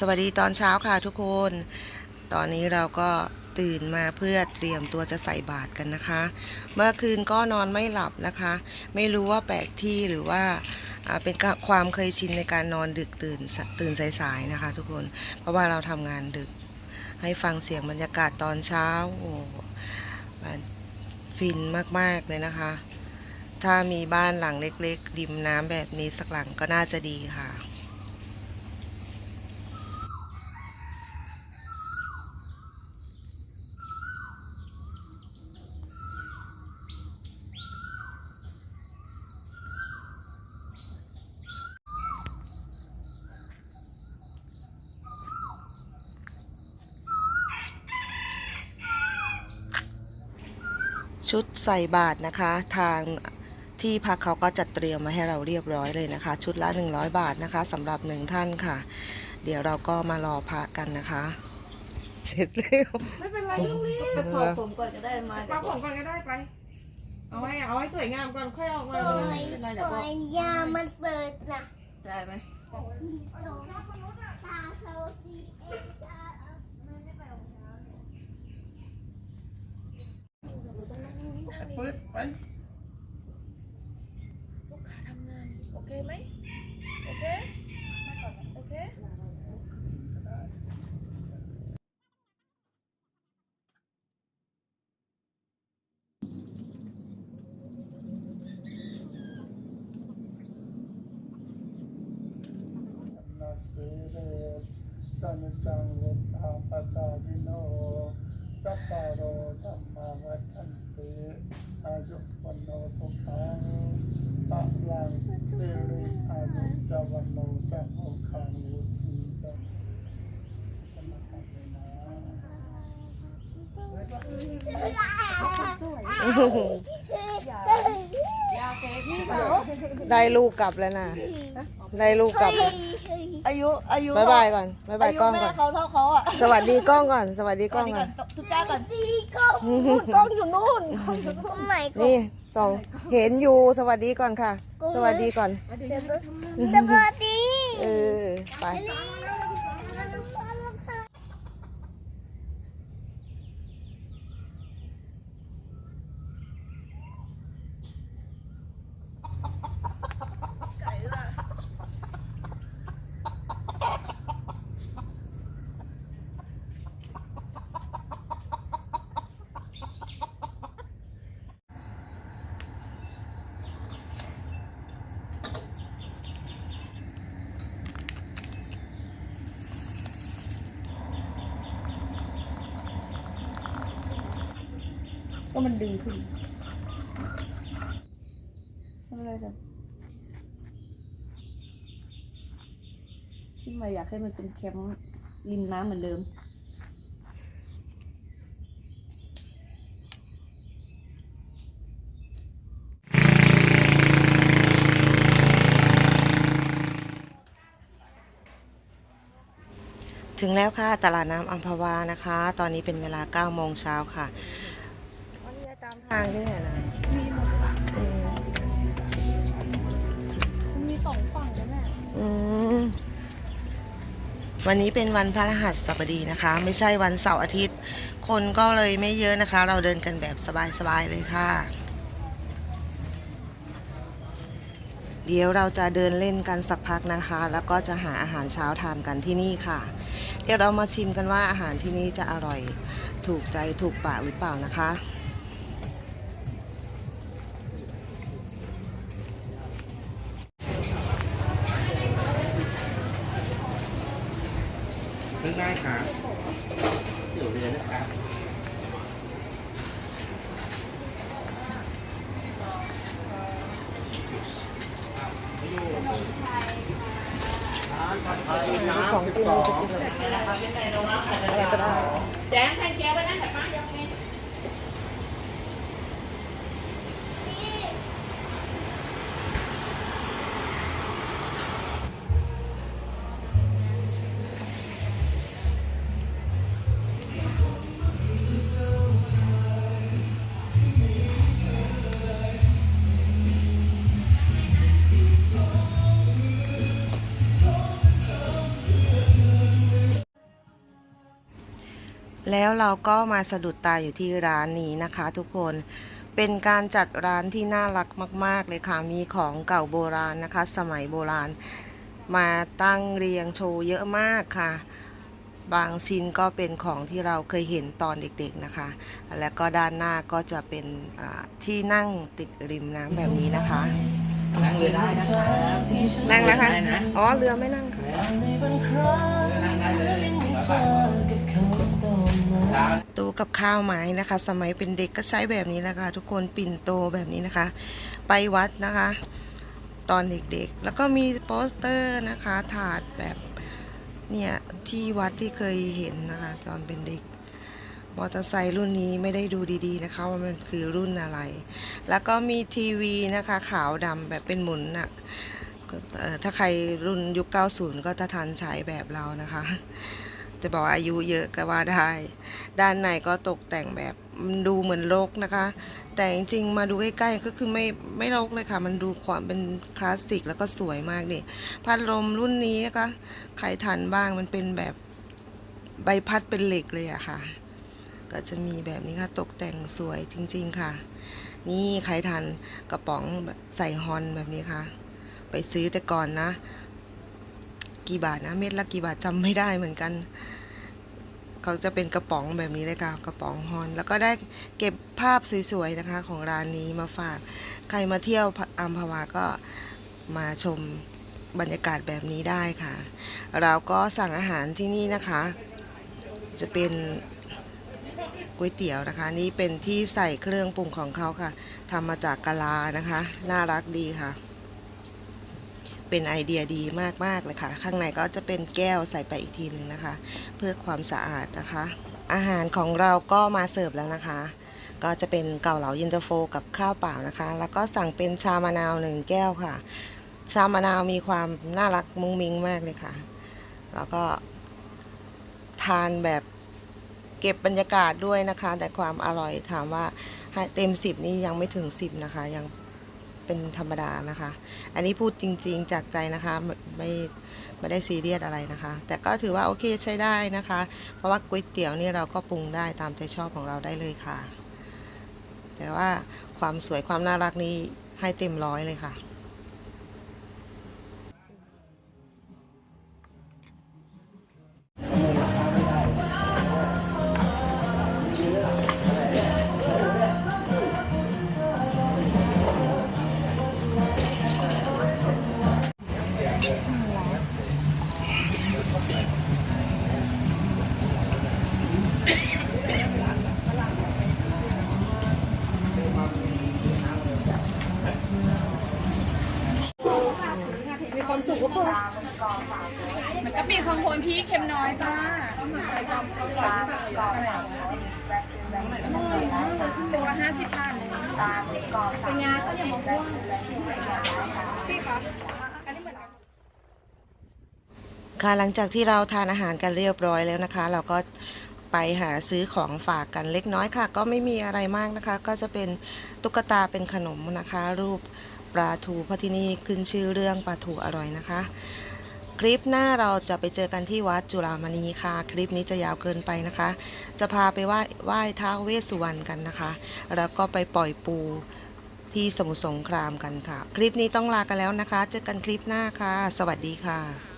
สวัสดีตอนเช้าค่ะทุกคน ตอนนี้เราก็ตื่นมาเพื่อเตรียมตัวจะใส่บาตรกันนะคะ เมื่อคืนก็นอนไม่หลับนะคะ ไม่รู้ว่าแปลกที่หรือว่า เป็นความเคยชินในการนอนดึกตื่นตื่นสายๆนะคะ ทุกคน เพราะว่าเราทำงานดึก ให้ฟังเสียงบรรยากาศตอนเช้าโอ้ฟินมากๆเลยนะคะ ถ้ามีบ้านหลังเล็ก ๆ ริมน้ำแบบนี้สักหลังก็น่าจะดีค่ะ ชุดใส่บาทนะคะ ทางที่พักเขาก็จัดเตรียมมาให้เราเรียบร้อยเลยนะคะ ชุดละ 100 บาทนะคะสำหรับหนึ่งท่านค่ะ เดี๋ยวเราก็มารอพระกันนะคะ เสร็จแล้วไม่เป็นไรลูกนี่ไปเผาผมก่อนก็ได้มาปาผมก่อนก็ได้ไป เอาไว้เอาไว้สวยงามก่อนค่อยออกมาสวยสวยยามันเปิดนะได้ไหม ตาโซซีเอตา ปึ๊ดไป ลูกค้าทำงาน โอเคไหมโอเค โอเค นาสีเรสันจังวุฒาปจายิโนจัปปาโรธรรมาวัฏันติอายุวันโนสุขังตะลังเตริอายุจวันโนจักโอคังวุธีจักสมหัสนะ ยาเค้กพี่เขา ได้ลูกกลับแล้วนะได้ลูกกลับอายุอายุบายบายก่อนบายบายอายุกล้องแม่ก่อน เขาเท่าเขาอะสวัสดีกล้องก่อน สวัสดีกล้องก่อนทุกจ้าก่อนดีก็กล้องอยู่นู่นทำไมก็นี่สองเห็นอยู่สวัสดีก่อนค่ะ สวัสดีก่อน สวัสดี เออ ไป ก็มันดึงขึ้นทำอะไรกันพี่มาอยากให้มันเป็นแคมป์ริมน้ำเหมือนเดิมถึงแล้วค่ะ ตลาดน้ำอัมพวานะคะ ตอนนี้เป็นเวลา9โมงเช้าค่ะ ทางด้วยนะอืมมีสองฝั่งนะแม่อืมวันนี้เป็นวันพระรหัสบดีนะคะ ไม่ใช่วันเสาร์อาทิตย์ คนก็เลยไม่เยอะนะคะ เราเดินกันแบบสบายๆเลยค่ะ เดี๋ยวเราจะเดินเล่นกันสักพักนะคะ แล้วก็จะหาอาหารเช้าทานกันที่นี่ค่ะ เดี๋ยวเรามาชิมกันว่าอาหารที่นี่จะอร่อย ถูกใจถูกปากหรือเปล่านะคะ ซื้อได้ครับเดี๋ยวเรือนะครับของกินเราจะกินอะไรก็ได้ แล้วเราก็มาสะดุดตาอยู่ที่ร้านนี้นะคะ ทุกคน เป็นการจัดร้านที่น่ารักมาก ๆ เลยค่ะ มีของเก่าโบราณนะคะ สมัยโบราณ มาตั้งเรียงโชว์เยอะมากค่ะ บางชิ้นก็เป็นของที่เราเคยเห็นตอนเด็กๆนะคะ แล้วก็ด้านหน้าก็จะเป็นอ่าที่นั่งติดริมน้ำแบบนี้นะคะ นั่งเรือได้นะครับนั่งแล้วคะได้นะอ๋อ เรือไม่นั่งค่ะในบางครั้งนั่งได้เลย กับข้าวไม้นะคะ สมัยเป็นเด็กก็ใช้แบบนี้แหละค่ะทุกคนปิ่นโตแบบนี้นะคะ ไปวัดนะคะ ตอนเด็กๆ แล้วก็มีโปสเตอร์นะคะ ถาดแบบเนี่ยที่วัดที่เคยเห็นนะคะ ตอนเป็นเด็กมอเตอร์ไซค์รุ่นนี้ไม่ได้ดูดีๆนะคะ ว่ามันคือรุ่นอะไร แล้วก็มีทีวีนะคะ ขาวดำแบบเป็นหมุนน่ะถ้าใครรุ่นยุค 90 ก็จะทันใช้แบบเรานะคะ จะบอกอายุเยอะก็ว่าได้ ด้านในก็ตกแต่งแบบมันดูเหมือนรกนะคะ แต่จริงๆ มาดูใกล้ๆก็คือไม่ไม่รกเลยค่ะ มันดูความเป็นคลาสสิกแล้วก็สวยมากนี่พัดลมรุ่นนี้นะคะใครทันบ้างมันเป็นแบบใบพัดเป็นเหล็กเลยอะค่ะ ก็จะมีแบบนี้ค่ะตกแต่งสวยจริง ๆค่ะ นี่ใครทันกระป๋องใส่ฮอนแบบนี้ค่ะ ไปซื้อแต่ก่อนนะ กี่บาทนะ เม็ดละกี่บาทจำไม่ได้เหมือนกัน เขาจะเป็นกระป๋องแบบนี้เลยค่ะกระป๋องฮอน แล้วก็ได้เก็บภาพสวยๆนะคะ ของร้านนี้มาฝาก ใครมาเที่ยวอัมพวาก็มาชมบรรยากาศแบบนี้ได้ค่ะ เราก็สั่งอาหารที่นี่นะคะ จะเป็นก๋วยเตี๋ยวนะคะ นี่เป็นที่ใส่เครื่องปรุงของเขาค่ะทำมาจากกะลานะคะ น่ารักดีค่ะ เป็นไอเดียดีมากๆเลยค่ะ ข้างในก็จะเป็นแก้วใส่ไปอีกทีหนึ่งนะคะ เพื่อความสะอาดนะคะ อาหารของเราก็มาเสิร์ฟแล้วนะคะ ก็จะเป็นเกาเหลาเย็นตาโฟกับข้าวเปล่านะคะ แล้วก็สั่งเป็นชามะนาวหนึ่งแก้วค่ะ ชามะนาวมีความน่ารักมุ้งมิ้งมากเลยค่ะ แล้วก็ทานแบบเก็บบรรยากาศด้วยนะคะ แต่ความอร่อยถามว่าเต็มสิบนี่ยังไม่ถึงสิบนะคะยัง เป็นธรรมดานะคะ อันนี้พูดจริง ๆ จากใจนะคะไม่ไม่ไม่ได้ซีเรียสอะไรนะคะ แต่ก็ถือว่าโอเคใช้ได้นะคะ เพราะว่าก๋วยเตี๋ยวนี่เราก็ปรุงได้ตามใจชอบของเราได้เลยค่ะ แต่ว่าความสวยความน่ารักนี้ให้เต็มร้อยเลยค่ะ กะปิของคนพี่เค็มน้อยจ้าตัวละห้าสิบบาทเป็นยาเขาอย่างมะม่วงพี่คะอันนี้เหมือนกันค่ะหลังจากที่เราทานอาหารกันเรียบร้อยแล้วนะคะ เราก็ไปหาซื้อของฝากกันเล็กน้อยค่ะ ก็ไม่มีอะไรมากนะคะ ก็จะเป็นตุ๊กตาเป็นขนมนะคะ รูป ปลาทูเพราะที่นี่ขึ้นชื่อเรื่องปลาทูอร่อยนะคะ คลิปหน้าเราจะไปเจอกันที่วัดจุฬามณีค่ะ คลิปนี้จะยาวเกินไปนะคะ จะพาไปไหว้ไหว้ท้าวเวสสุวรรณกันนะคะ แล้วก็ไปปล่อยปูที่สมุทรสงครามกันค่ะ คลิปนี้ต้องลากันแล้วนะคะ เจอกันคลิปหน้าค่ะ สวัสดีค่ะ